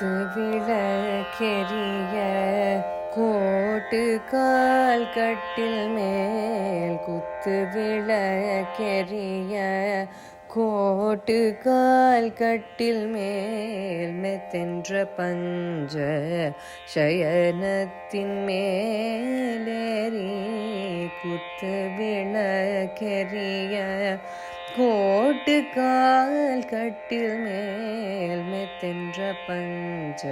குத்து விளக்கெரிய கோட்டு கால் கட்டில் மேல் குத்து விளக்கெரிய கோட்டு கால் கட்டில் மேல் மெத்தென்ற பஞ்ச சயனத்தின் மேலேறி குத்து விளக்கெரிய கோட்டு கால் கட்டில் மேல் தென்ற பஞ்ச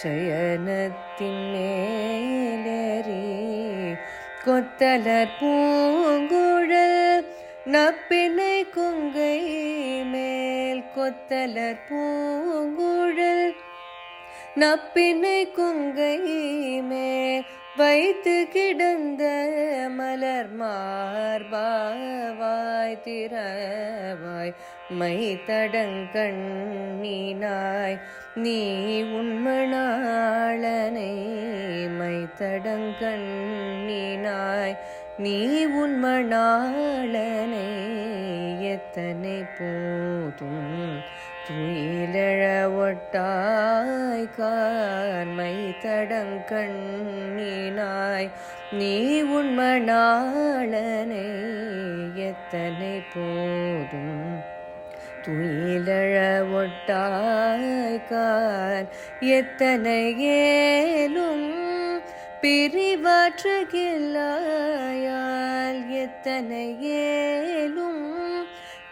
சயனத்தின் மேலேறி கொத்தலர் பூங்குழல் நப்பினை குங்கை மேல் கொத்தலர் பூங்குழல் நப்பினை குங்கை மேல் வைத்து கிடந்த மலர் மார்பாவா மார்பாவாய் திறவாய் மை தடங்கண்ணினாய் நீ உண்மணாளனை மை தடங்கண்ணினாய் நீ உண்மணாளனை எத்தனை போதும் துயிலழ ஒட்டா கார்மை தடங்கண்ணினாய் நீ உண்மணாளனை எத்தனை போதும்? துயிலழ ஒட்டாய்கார் எத்தனை ஏலும் பிரிவாற்றுகில்லாயால் எத்தனை ஏலும்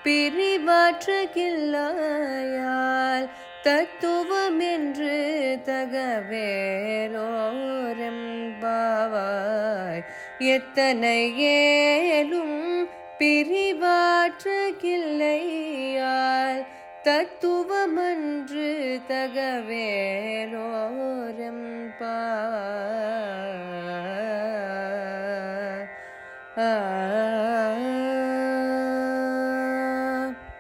பிரிவாற்றுகில்லாயால் தத்துவம் என்று தகவேலோரெம்பாவாய் எத்தனை ஏலும் பிரிவாற்றுகில்லையால். தத்துவமன்று தகவேலோரெம்பா ஆ.